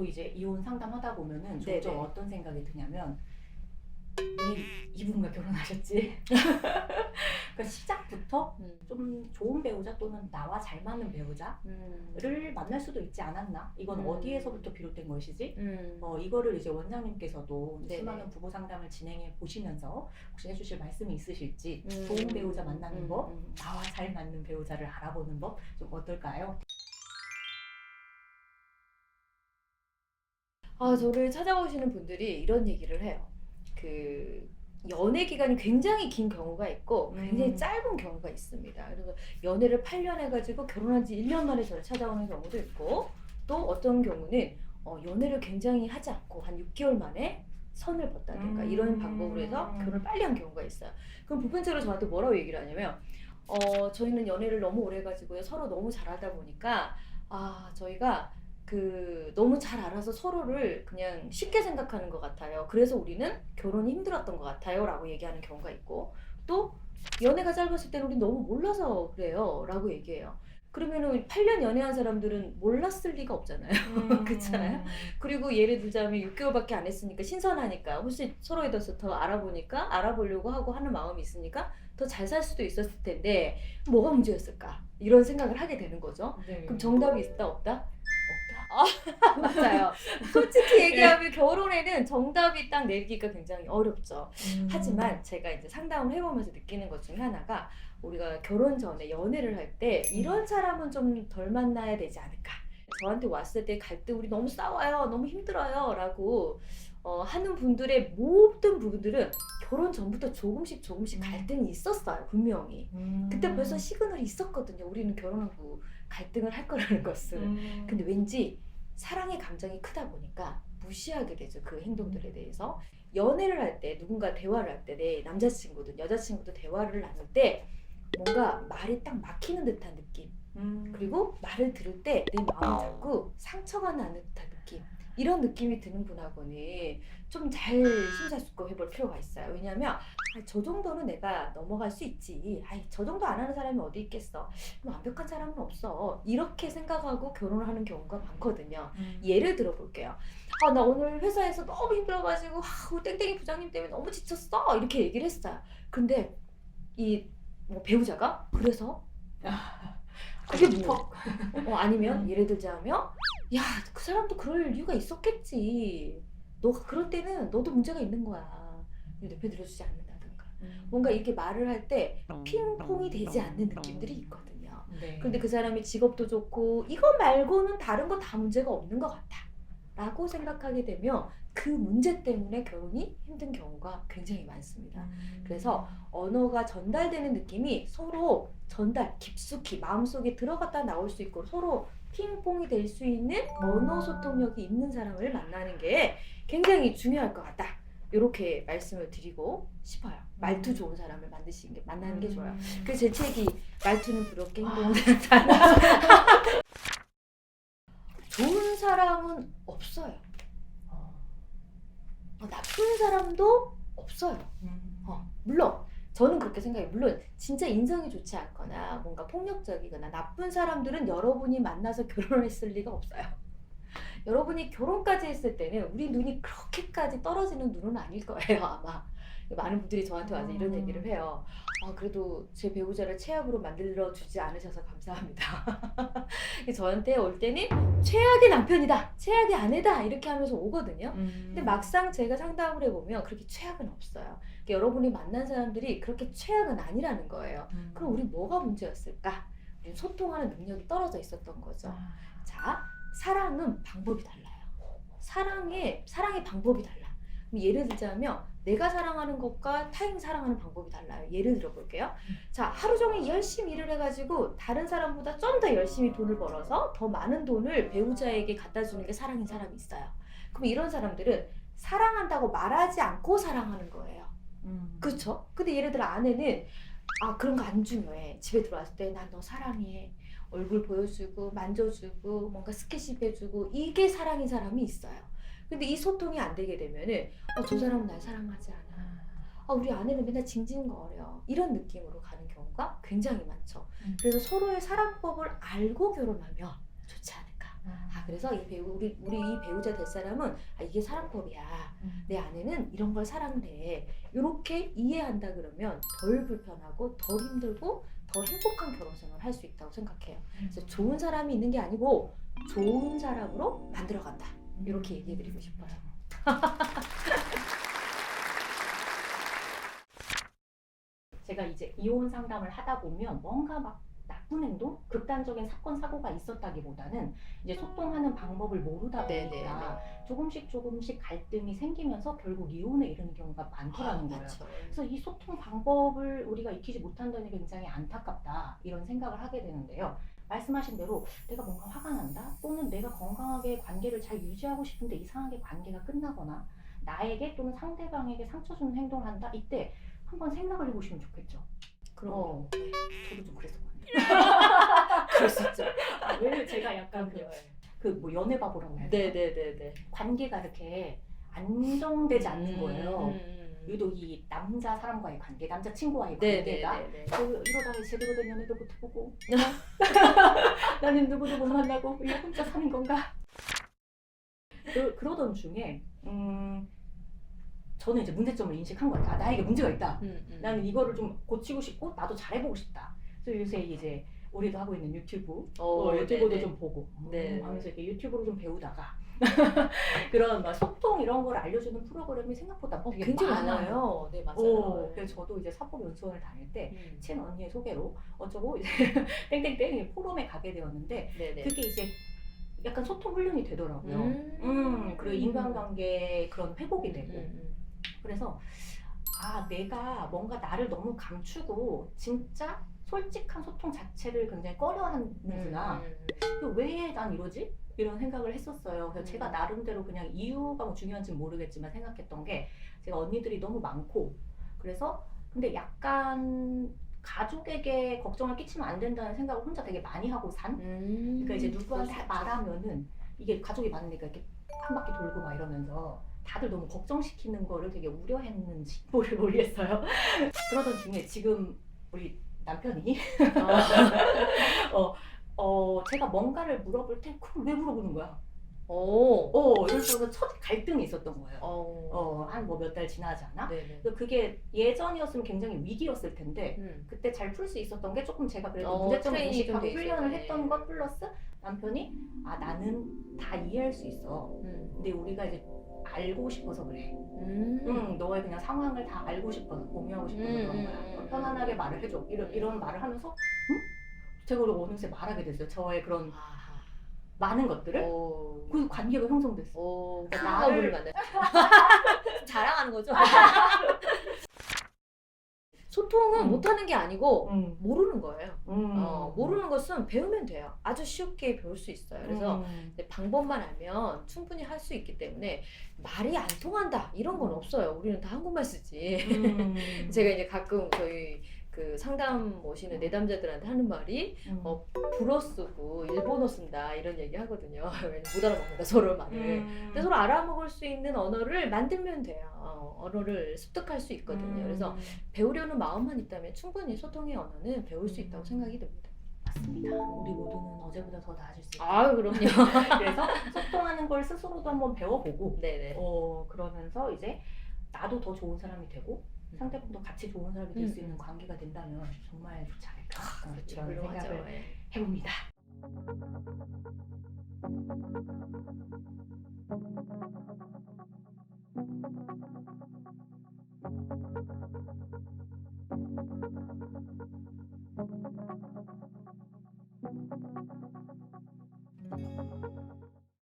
저도 이제 이혼 상담하다 보면은 네네. 종종 어떤 생각이 드냐면 왜 이분과 결혼하셨지? 그러니까 시작부터 음. 좀 좋은 배우자 또는 나와 잘 맞는 배우자를 음. 만날 수도 있지 않았나? 이건 음. 어디에서부터 비롯된 것이지? 음. 어, 이거를 이제 원장님께서도 네네. 수많은 부부 상담을 진행해 보시면서 혹시 해주실 말씀이 있으실지 음. 좋은 배우자 만나는 음. 법, 음. 나와 잘 맞는 배우자를 알아보는 법 좀 어떨까요? 아, 저를 찾아오시는 분들이 이런 얘기를 해요. 그 연애 기간이 굉장히 긴 경우가 있고 굉장히 음. 짧은 경우가 있습니다. 그래서 연애를 8년 해가지고 결혼한 지 1년 만에 저를 찾아오는 경우도 있고 또 어떤 경우는 어, 연애를 굉장히 하지 않고 한 6개월 만에 선을 벗다든가 음. 이런 방법으로 해서 결혼을 빨리 한 경우가 있어요. 그럼 부분적으로 저한테 뭐라고 얘기를 하냐면 어, 저희는 연애를 너무 오래 해가지고요 서로 너무 잘하다 보니까 아 저희가 그 너무 잘 알아서 서로를 그냥 쉽게 생각하는 것 같아요. 그래서 우리는 결혼이 힘들었던 것 같아요라고 얘기하는 경우가 있고 또 연애가 짧았을 때는 우리 너무 몰라서 그래요라고 얘기해요. 그러면은 8년 연애한 사람들은 몰랐을 리가 없잖아요. 그렇잖아요. 그리고 예를 들자면 6개월밖에 안 했으니까 신선하니까 혹시 서로에 대해서 더 알아보니까 알아보려고 하고 하는 마음이 있으니까 더 잘 살 수도 있었을 텐데 뭐가 문제였을까 이런 생각을 하게 되는 거죠. 네. 그럼 정답이 있다 없다? 맞아요. 솔직히 얘기하면 결혼에는 정답이 딱 내기가 굉장히 어렵죠. 음. 하지만 제가 이제 상담을 해보면서 느끼는 것 중에 하나가 우리가 결혼 전에 연애를 할 때 이런 사람은 좀 덜 만나야 되지 않을까. 저한테 왔을 때 갈등 우리 너무 싸워요, 너무 힘들어요 라고 어, 하는 분들의 모든 부분들은 결혼 전부터 조금씩 조금씩 음. 갈등이 있었어요, 분명히. 음. 그때 벌써 시그널이 있었거든요. 우리는 결혼하고 갈등을 할 거라는 것을. 음. 근데 왠지 사랑의 감정이 크다 보니까 무시하게 되죠 그 행동들에 대해서 연애를 할 때 누군가 대화를 할 때 내 남자친구든 여자친구든 대화를 나눌 때 뭔가 말이 딱 막히는 듯한 느낌 음. 그리고 말을 들을 때 내 마음이 자꾸 상처가 나는 듯한 느낌 이런 느낌이 드는 분하고는 좀 잘 심사숙고해 볼 필요가 있어요 왜냐하면 아, 저 정도는 내가 넘어갈 수 있지 아이, 저 정도 안 하는 사람이 어디 있겠어 완벽한 사람은 없어 이렇게 생각하고 결혼을 하는 경우가 많거든요 음. 예를 들어 볼게요. 아, 나 오늘 회사에서 너무 힘들어가지고, 아, 땡땡이 부장님 때문에 너무 지쳤어. 이렇게 얘기를 했어요. 근데 이 뭐 배우자가 그래서 그게 뭐? 어, 아니면 예를 들자면, 야, 그 사람도 그럴 이유가 있었겠지. 너가 그럴 때는 너도 문제가 있는 거야. 옆에 들어주지 않는다든가. 음. 뭔가 이렇게 말을 할 때 핑퐁이 되지 않는 느낌들이 있거든요. 네. 근데 그 사람이 직업도 좋고 이거 말고는 다른 거 다 문제가 없는 것 같아 라고 생각하게 되면 그 문제 때문에 결혼이 힘든 경우가 굉장히 많습니다 음. 그래서 언어가 전달되는 느낌이 서로 전달 깊숙이 마음속에 들어갔다 나올 수 있고 서로 핑퐁이 될 수 있는 언어 소통력이 있는 사람을 만나는 게 굉장히 중요할 것 같다 이렇게 말씀을 드리고 싶어요 말투 좋은 사람을 만드시는 게 만나는 게 좋아요 음. 그래서 제 책이 말투는 부럽게 아. 행동은. 좋은 사람은 없어요. 어. 어, 나쁜 사람도 없어요. 음. 어, 물론 저는 그렇게 생각해요. 물론 진짜 인성이 좋지 않거나 뭔가 폭력적이거나 나쁜 사람들은 여러분이 만나서 결혼했을 리가 없어요. 여러분이 결혼까지 했을 때는 우리 눈이 그렇게까지 떨어지는 눈은 아닐 거예요 아마. 많은 분들이 저한테 와서 이런 음. 얘기를 해요. 아 그래도 제 배우자를 최악으로 만들어 주지 않으셔서 감사합니다. 저한테 올 때는 최악의 남편이다, 최악의 아내다 이렇게 하면서 오거든요. 음. 근데 막상 제가 상담을 해보면 그렇게 최악은 없어요. 그러니까 여러분이 만난 사람들이 그렇게 최악은 아니라는 거예요. 음. 그럼 우리 뭐가 문제였을까? 우리 소통하는 능력이 떨어져 있었던 거죠. 아. 자, 사랑은 방법이 달라요. 사랑의 사랑의 방법이 달라. 예를 들자면 내가 사랑하는 것과 타인 사랑하는 방법이 달라요. 예를 들어 볼게요. 자, 하루 종일 열심히 일을 해가지고 다른 사람보다 좀 더 열심히 돈을 벌어서 더 많은 돈을 배우자에게 갖다 주는 게 사랑인 사람이 있어요. 그럼 이런 사람들은 사랑한다고 말하지 않고 사랑하는 거예요. 음. 그렇죠? 근데 예를 들어 아내는 아 그런 거 안 중요해. 집에 들어왔을 때 난 너 사랑해. 얼굴 보여주고 만져주고 뭔가 스킨십 해주고 이게 사랑인 사람이 있어요. 근데 이 소통이 안 되게 되면은 어, 저 사람은 날 사랑하지 않아. 아 우리 아내는 맨날 징징거려. 이런 느낌으로 가는 경우가 굉장히 많죠. 음. 그래서 서로의 사랑법을 알고 결혼하면 좋지 않을까 아 그래서 이 배우 우리 우리 이 배우자 될 사람은 아 이게 사랑법이야. 음. 내 아내는 이런 걸 사랑해. 이렇게 이해한다 그러면 덜 불편하고 덜 힘들고 더 행복한 결혼 생활을 할 수 있다고 생각해요. 그래서 좋은 사람이 있는 게 아니고 좋은 사람으로 만들어간다. 이렇게 얘기해드리고 싶어요. 제가 이제 이혼 상담을 하다 보면 뭔가 막 나쁜 행동, 극단적인 사건 사고가 있었다기보다는 이제 소통하는 방법을 모르다 네, 보니까 조금씩 조금씩 갈등이 생기면서 결국 이혼에 이르는 경우가 많더라는 거예요. 그렇죠. 그래서 이 소통 방법을 우리가 익히지 못한다는 게 굉장히 안타깝다 이런 생각을 하게 되는데요. 말씀하신 대로 내가 뭔가 화가 난다 또는 내가 건강하게 관계를 잘 유지하고 싶은데 이상하게 관계가 끝나거나 나에게 또는 상대방에게 상처 주는 행동을 한다 이때 한번 생각을 해보시면 좋겠죠. 그럼 어, 저도 좀 그랬었거든요. 그럴 수 있죠. 아, 왜냐면 제가 약간 그뭐 연애 바보라고 되나? 네네네네. 관계가 이렇게 안정되지 음, 않는 거예요. 유독 이 남자 사람과의 관계, 남자 친구와의 관계가 네네네. 그 이러다가 제대로 된 연애도 못 해보고 나는 누구도 못 만나고 왜 혼자 사는 건가? 그, 그러던 중에 음, 저는 이제 문제점을 인식한 거예요. 아, 나에게 문제가 있다. 음, 음. 나는 이거를 좀 고치고 싶고 나도 잘해보고 싶다. 그래서 요새 이제 우리도 하고 있는 유튜브, 어, 어, 유튜브도 네네. 좀 보고 네. 음, 하면서 이렇게 유튜브로 좀 배우다가 그런 막 소통 이런 걸 알려주는 프로그램이 생각보다 어, 되게 굉장히 많아요. 네 맞아요. 오, 그래서 저도 이제 사법 연수원을 다닐 때 음. 친 언니의 소개로 어쩌고 이제 땡땡땡 포럼에 가게 되었는데 네네. 그게 이제 약간 소통 훈련이 되더라고요. 음. 음, 그리고 인간관계 그런 회복이 되고 음, 그래서 아 내가 뭔가 나를 너무 감추고 진짜 솔직한 소통 자체를 굉장히 음. 꺼려하는구나. 음. 왜난 이러지? 이런 생각을 했었어요. 그래서 음. 제가 나름대로 그냥 이유가 뭐 중요한지는 모르겠지만 생각했던 게 제가 언니들이 너무 많고 그래서 근데 약간 가족에게 걱정을 끼치면 안 된다는 생각을 혼자 되게 많이 하고 산. 음. 그러니까 이제 누구한테 말하면은 이게 가족이 많으니까 이렇게 한 바퀴 돌고 막 이러면서 다들 너무 걱정시키는 거를 되게 우려했는지 모를 모르겠어요. 그러던 중에 지금 우리 남편이. 어. 어 제가 뭔가를 물어볼 때 그걸 왜 물어보는 거야? 오. 어 이러면서 첫 갈등이 있었던 거예요. 어. 어 한 뭐 몇 달 지나지 않아? 네네. 그래서 그게 예전이었으면 굉장히 위기였을 텐데 음. 그때 잘 풀 수 있었던 게 조금 제가 그래도 어, 문제점을 트레이닝이 인식하고 좀돼 훈련을 있었네. 했던 것 플러스 남편이 아 나는 다 이해할 수 있어. 음. 근데 우리가 이제 알고 싶어서 그래. 음. 응, 너의 그냥 상황을 다 알고 싶어서 공유하고 싶어서 음, 그런 음, 거야. 음, 편안하게 말을 해줘. 이런 이런 말을 하면서 응? 제가 그리고 어느새 말하게 됐어요. 저의 그런 아하. 많은 것들을. 오. 그 관계가 형성됐어. 오. 그러니까 나를. 자랑하는 거죠. 소통은 음. 못하는 게 아니고 응. 모르는 거예요. 음. 어, 모르는 것은 배우면 돼요. 아주 쉽게 배울 수 있어요. 그래서 음. 방법만 알면 충분히 할 수 있기 때문에 말이 안 통한다 이런 건 음. 없어요. 우리는 다 한국말 쓰지. 음. 제가 이제 가끔 저희 그 상담 오시는 내담자들한테 하는 말이 음. 어, 불어 쓰고 일본어 쓴다 이런 얘기 하거든요. 못 알아먹는다 서로 말을. 음. 근데 서로 알아먹을 수 있는 언어를 만들면 돼요. 어, 언어를 습득할 수 있거든요. 그래서 음. 배우려는 마음만 있다면 충분히 소통의 언어는 배울 수 있다고 음. 생각이 듭니다. 맞습니다. 우리 모두는 어제보다 더 나아질 수 있다. 아 그럼요. 그래서 소통하는 걸 스스로도 한번 배워보고 네네. 어 그러면서 이제 나도 더 좋은 사람이 되고 음. 상대방도 같이 좋은 사람이 될수 음, 있는 음. 관계가 된다면 정말 좋지 않을까 어, 그렇죠. 이런 훌륭하죠. 생각을 예. 해봅니다.